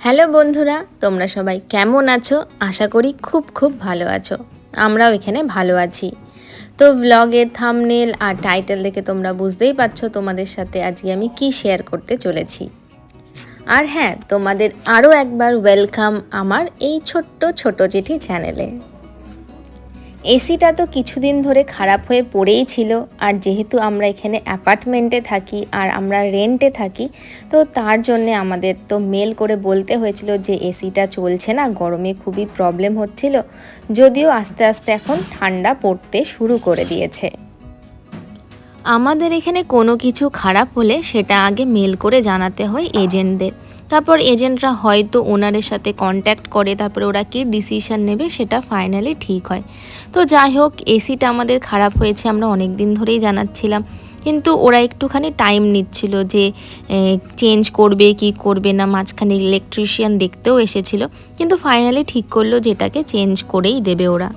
Hello বন্ধুরা, তোমরা সবাই কেমন আছো? আশা করি খুব খুব ভালো আছো। আমরাও এখানে ভালো আছি। তো ব্লগের থামনেল আর টাইটেল দেখে তোমরা বুঝতেই পারছ তোমাদের সাথে আজকে আমি কি শেয়ার করতে চলেছি। আর হ্যাঁ তোমাদের আরও একবার ওয়েলকাম আমার এই ছোট্ট ছোট চিঠি চ্যানেলে এসিটা তো কিছুদিন ধরে খারাপ হয়ে পড়েই ছিল, আর যেহেতু আমরা এখানে অ্যাপার্টমেন্টে থাকি আর আমরা রেন্টে থাকি, তো তার জন্যে আমাদের তো মেল করে বলতে হয়েছিল যে এসিটা চলছে না, গরমে খুবই প্রবলেম হচ্ছিল, যদিও আস্তে আস্তে এখন ঠান্ডা পড়তে শুরু করে দিয়েছে। আমাদের এখানে কোনো কিছু খারাপ হলে সেটা আগে মেল করে জানাতে হয় এজেন্টদের। তারপর এজেন্টরা হয়তো ওনারের সাথে কন্ট্যাক্ট করে, তারপরে ওরা কী ডিসিশন নেবে সেটা ফাইনালি ঠিক হয়। তো যাই হোক এসিটা আমাদের খারাপ হয়েছে, আমরা অনেক দিন ধরেই জানাচ্ছিলাম। কিন্তু ওরা একটুখানি টাইম নিচ্ছিল যে চেঞ্জ করবে কি করবে না, মাঝখানে ইলেকট্রিশিয়ান দেখতেও এসেছিল। কিন্তু ফাইনালি ঠিক করল যেটাকে চেঞ্জ করেই দেবে ওরা।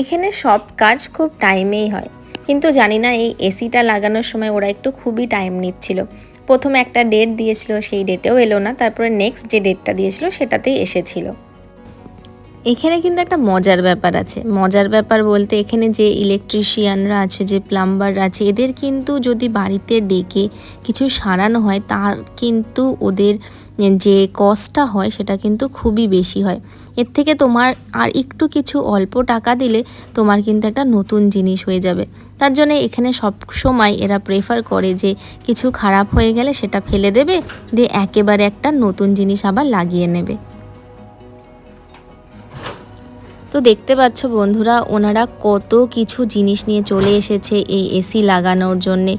এখানে সব কাজ খুব টাইমেই হয়। কিন্তু জানি না এই এসিটা লাগানোর সময় ওরা একটু খুবই টাইম নিচ্ছিল। প্রথমে একটা ডেট দিয়েছিল সেই ডেটেও এলো না, তারপরে নেক্সট যে ডেটটা দিয়েছিল সেটাতেই এসেছিল। এখানে কিন্তু একটা মজার ব্যাপার আছে। মজার ব্যাপার বলতে এখানে যে ইলেকট্রিশিয়ানরা আছে, যে প্লাম্বার আছে, এদের কিন্তু যদি বাড়িতে ডেকে কিছু সারানো হয়, তার কিন্তু ওদের যে কস্টটা হয়, সেটা কিন্তু খুবই বেশি হয়। এর থেকে তোমার আর একটু কিছু অল্প টাকা দিলে তোমার কিন্তু একটা নতুন জিনিস হয়ে যাবে। তার জন্য এখানে সব সময় এরা প্রেফার করে যে কিছু খারাপ হয়ে গেলে সেটা ফেলে দেবে, দিয়ে একেবারে একটা নতুন জিনিস আবার লাগিয়ে নেবে। তো দেখতে পাচ্ছ বন্ধুরা, ওনারা কত কিছু জিনিস নিয়ে চলে এসেছে এই এসি লাগানোর জন্যে।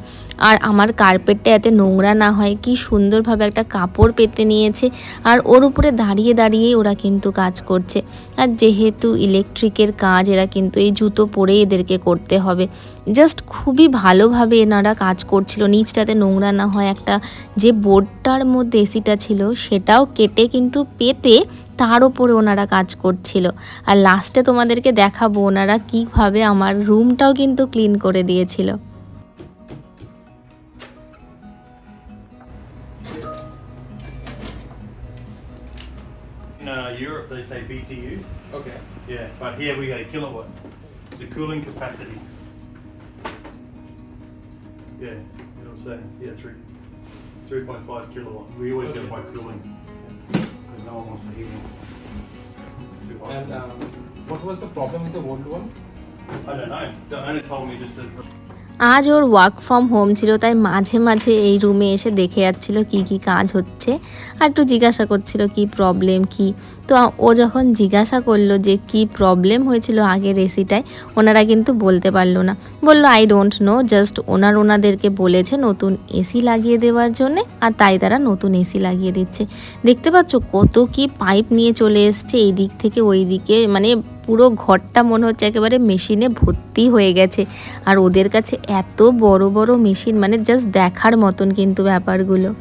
আর আমার কার্পেটটা এতে নোংরা না হয়, কি সুন্দরভাবে একটা কাপড় পেতে নিয়েছে। আর ওর উপরে দাঁড়িয়ে দাঁড়িয়ে ওরা কিন্তু কাজ করছে। আর যেহেতু ইলেকট্রিকের কাজ, এরা কিন্তু এই জুতো পরে এদেরকে করতে হবে। জাস্ট খুবই ভালোভাবে এনারা কাজ করছিল। নিচটাতে নোংরা না হয়, একটা যে বোর্ডটার মধ্যে এসিটা ছিল, সেটাও কেটে কিন্তু পেতে তার ওপরে ওনারা কাজ করছিল আর লাস্টে তোমাদেরকে দেখাবো ওনারা কীভাবে আমার রুমটাও কিন্তু ক্লিন করে দিয়েছিল uh, Europe, they say BTU. Okay. Yeah, but here we go kilowatt. The cooling capacity. Yeah, you know what I'm saying? Yeah, three, three point five kilowatt. We always go Okay. by cooling And um, what was the problem with the old one? I don't know. The owner told me just to. আজ ওর work from home ছিল, তাই মাঝে মাঝে এই রুমে এসে দেখে যাচ্ছিল কি কি কাজ হচ্ছে আর একটু জিজ্ঞাসা করছিল কি প্রবলেম কি? তো ও যখন জিজ্ঞাসা করল যে কি প্রবলেম হয়েছিল আগের এসিটায় ওনারা কিন্তু বলতে পারল না। বলল আই ডোন্ট নো জাস্ট ওনার ওনাদেরকে বলেছে নতুন এসি লাগিয়ে দেওয়ার জন্যে আর তাই তারা নতুন এসি লাগিয়ে দিচ্ছে। দেখতে পাচ্ছ কত কি পাইপ নিয়ে চলে এসছে, এই দিক থেকে ওই দিকে মানে পুরো ঘরটা মনে হচ্ছে একেবারে মেশিনে ভর্তি হয়ে গেছে। আর ওদের কাছে এত বড় বড় মেশিন মানে জাস্ট দেখার মতন কিন্তু ব্যাপারগুলো।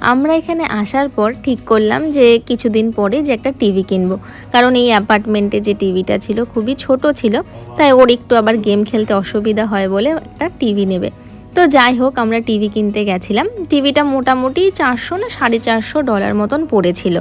আমরা এখানে আসার পর ঠিক করলাম যে কিছুদিন পরে যে একটা টিভি কিনবো। কারণ এই অ্যাপার্টমেন্টে যে টিভিটা ছিল খুবই ছোট ছিল, তাই ওর একটু আবার গেম খেলতে অসুবিধা হয় বলে একটা টিভি নেবে। তো যাই হোক, আমরা টিভি কিনতে গেছিলাম। টিভিটা মোটামুটি চারশো না সাড়ে চারশো ডলার মতন পড়েছিল।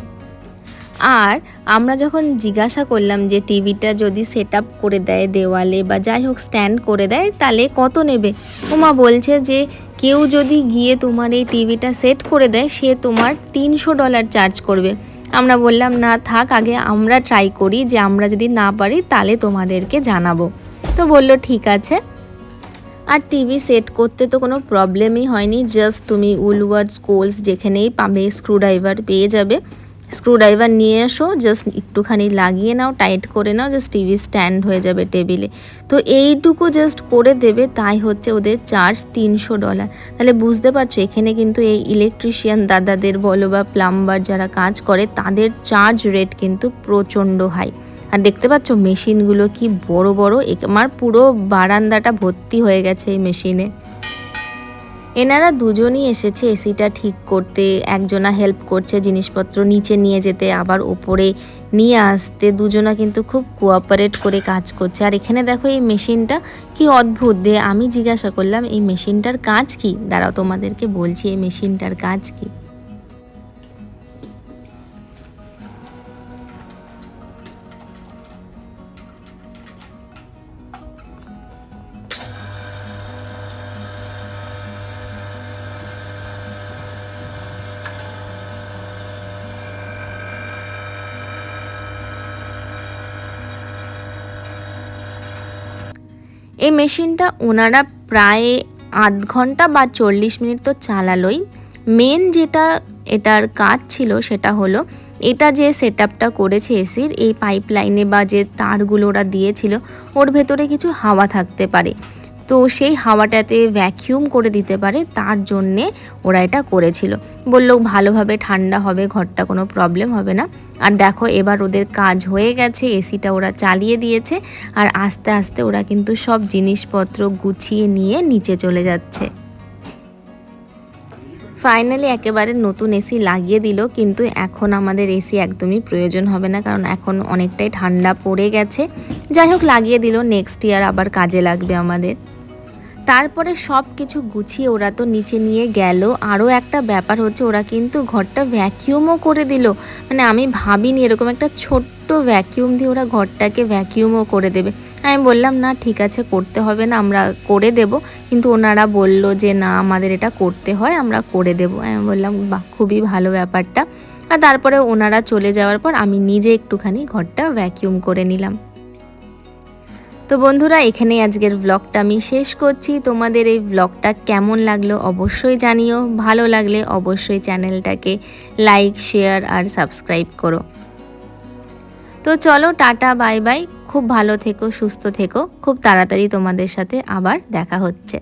আর আমরা যখন জিজ্ঞাসা করলাম যে টিভিটা যদি সেট করে দেয় দেওয়ালে বা যাই হোক স্ট্যান্ড করে দেয়, তাহলে কত নেবে? ওমা বলছে যে কেউ যদি গিয়ে তোমার এই টিভিটা সেট করে দেয়, সে তোমার তিনশো ডলার চার্জ করবে। আমরা বললাম, না, থাক, আগে আমরা ট্রাই করি যে আমরা যদি না পারি, তাহলে তোমাদেরকে জানাব। তো বলল, ঠিক আছে। আর টিভি সেট করতে তো কোনো প্রবলেমই হয়নি জাস্ট তুমি উলওয়ার্ড স্কোলস যেখানেই পাবে স্ক্রুড্রাইভার পেয়ে যাবে। স্ক্রুড্রাইভার নিয়ে এসো জাস্ট একটুখানি লাগিয়ে নাও টাইট করে নাও জাস্ট টিভি স্ট্যান্ড হয়ে যাবে টেবিলে তো এইটুকু জাস্ট করে দেবে, তাই হচ্ছে ওদের চার্জ তিনশো ডলার তাহলে বুঝতে পারছ, এখানে কিন্তু এই ইলেকট্রিশিয়ান দাদাদের বলো বা প্লাম্বার যারা কাজ করে, তাদের চার্জ রেট কিন্তু প্রচণ্ড হাই আর দেখতে পাচ্ছ মেশিনগুলো কি বড় বড় আমার পুরো বারান্দাটা ভর্তি হয়ে গেছে এই মেশিনে এনারা দুজনই এসেছে এসিটা ঠিক করতে, একজনা হেল্প করছে জিনিসপত্র নিচে নিয়ে যেতে, আবার ওপরে নিয়ে আসতে। দুজনা কিন্তু খুব কোঅপারেট করে কাজ করছে। আর এখানে দেখো এই মেশিনটা কি অদ্ভুত। দিয়ে আমি জিজ্ঞাসা করলাম, এই মেশিনটার কাজ কি? দাঁড়াও তোমাদেরকে বলছি, এই মেশিনটার কাজ কি? এই মেশিনটা ওনারা প্রায় আধ ঘণ্টা বা চল্লিশ মিনিট তো চালালোই। মেন যেটা এটার কাজ ছিল সেটা হলো, এটা যে সেট আপটা করেছে এসির, এই পাইপলাইনে বা যে তারগুলো ওরা দিয়েছিল, ওর ভেতরে কিছু হাওয়া থাকতে পারে। তো সেই হাওয়াটাতে ভ্যাকিউম করে দিতে পারে, তার জন্যে ওরা এটা করেছিল। বলল, ভালোভাবে ঠান্ডা হবে, ঘরটা কোনো প্রবলেম হবে না। আর দেখো, এবার ওদের কাজ হয়ে গেছে, এসিটা ওরা চালিয়ে দিয়েছে, আর আস্তে আস্তে ওরা কিন্তু সব জিনিসপত্র গুছিয়ে নিয়ে নিচে চলে যাচ্ছে। ফাইনালি একেবারে নতুন এসি লাগিয়ে দিল, কিন্তু এখন আমাদের এসি একদমই প্রয়োজন হবে না, কারণ এখন অনেকটাই ঠান্ডা পড়ে গেছে। যাই হোক, লাগিয়ে দিল নেক্সট ইয়ার আবার কাজে লাগবে আমাদের। তারপরে সব কিছু গুছিয়ে ওরা তো নিচে নিয়ে গেল। আরও একটা ব্যাপার হচ্ছে, ওরা কিন্তু ঘরটা ভ্যাকিউমও করে দিল। মানে আমি ভাবিনি এরকম একটা ছোট্ট ভ্যাকিউম দিয়ে ওরা ঘরটাকে ভ্যাকিউমও করে দেবে। আমি বললাম, না, ঠিক আছে, করতে হবে না, আমরা করে দেব। কিন্তু ওনারা বলল যে, না, আমাদের এটা করতে হয়, আমরা করে দেব। আমি বললাম, বাহ, খুবই ভালো ব্যাপারটা। আর তারপরে ওনারা চলে যাওয়ার পর আমি নিজে একটুখানি ঘরটা ভ্যাকিউম করে নিলাম। তো বন্ধুরা এখানে আজকের ব্লগটা আমি শেষ করছি। তোমাদের এই ব্লগটা কেমন লাগল অবশ্যই জানিও। ভালো লাগলে অবশ্যই চ্যানেলটাকে লাইক শেয়ার আর সাবস্ক্রাইব করো। তো চলো, টাটা বাই বাই খুব ভালো থেকো, সুস্থ থেকো। খুব তাড়াতাড়ি তোমাদের সাথে আবার দেখা হচ্ছে।